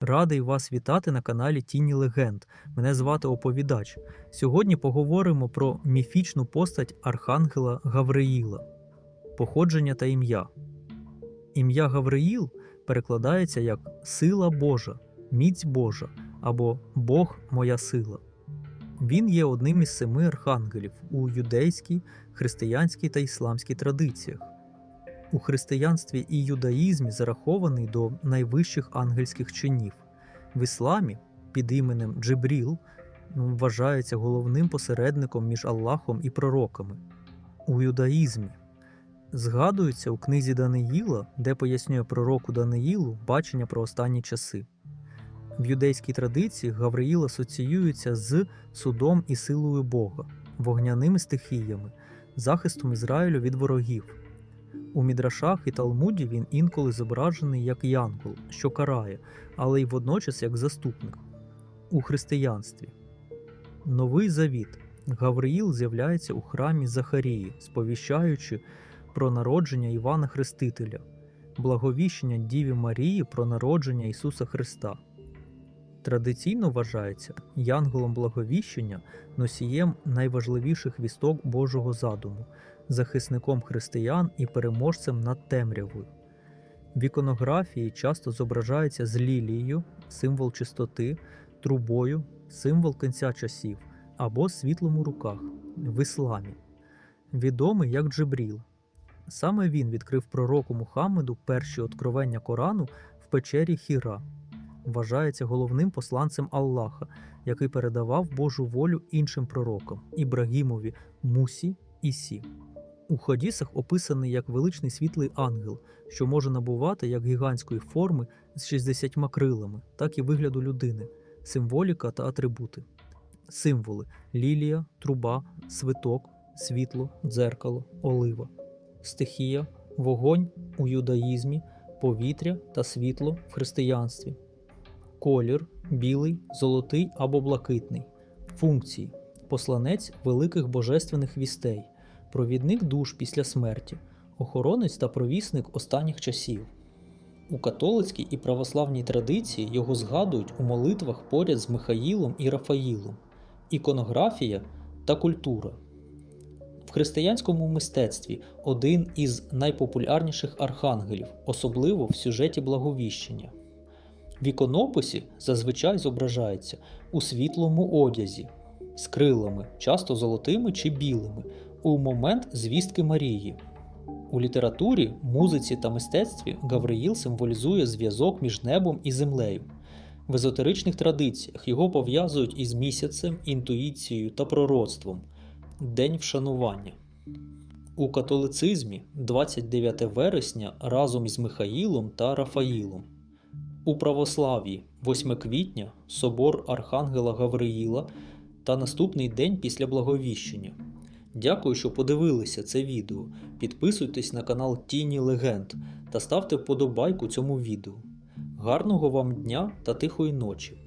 Радий вас вітати на каналі Тіні Легенд. Мене звати Оповідач. Сьогодні поговоримо про міфічну постать Архангела Гавриїла, походження та ім'я. Ім'я Гавриїл перекладається як Сила Божа, Міць Божа або Бог моя сила. Він є одним із семи архангелів у юдейській, християнській та ісламській традиціях. У християнстві і юдаїзмі зарахований до найвищих ангельських чинів. В ісламі під іменем Джибріл вважається головним посередником між Аллахом і пророками. У юдаїзмі згадується у книзі Даниїла, де пояснює пророку Даниїлу бачення про останні часи. В юдейській традиції Гавриїл асоціюється з судом і силою Бога, вогняними стихіями, захистом Ізраїлю від ворогів. У Мідрашах і Талмуді він інколи зображений як янгол, що карає, але й водночас як заступник. У християнстві Новий Завіт Гавриїл з'являється у храмі Захарії, сповіщаючи про народження Івана Хрестителя, благовіщення Діві Марії про народження Ісуса Христа. Традиційно вважається янголом благовіщення носієм найважливіших вісток Божого задуму, захисником християн і переможцем над темрявою. В іконографії часто зображається з лілією, символ чистоти, трубою, символ кінця часів або світлом у руках в ісламі, відомий як Джибріл. Саме він відкрив пророку Мухаммеду перші откровення Корану в печері Хіра. Вважається головним посланцем Аллаха, який передавав Божу волю іншим пророкам Ібрагімові, Мусі і Сі. У хадісах описаний як величний світлий ангел, що може набувати як гігантської форми з 60 крилами, так і вигляду людини, символіка та атрибути. Символи лілія, труба, свиток, світло, дзеркало, олива, стихія, вогонь у юдаїзмі, повітря та світло в християнстві, колір білий, золотий або блакитний, функції, посланець великих божественних вістей провідник душ після смерті, охоронець та провісник останніх часів. У католицькій і православній традиції його згадують у молитвах поряд з Михаїлом і Рафаїлом, іконографія та культура. В християнському мистецтві один із найпопулярніших архангелів, особливо в сюжеті благовіщення. В іконописі зазвичай зображається у світлому одязі з крилами, часто золотими чи білими, у момент звістки Марії. У літературі, музиці та мистецтві Гавриїл символізує зв'язок між небом і землею. В езотеричних традиціях його пов'язують із місяцем, інтуїцією та пророцтвом День вшанування. У католицизмі 29 вересня разом із Михаїлом та Рафаїлом. У православ'ї 8 квітня собор Архангела Гавриїла та наступний день після благовіщення. Дякую, що подивилися це відео. Підписуйтесь на канал Тіні Легенд та ставте вподобайку цьому відео. Гарного вам дня та тихої ночі!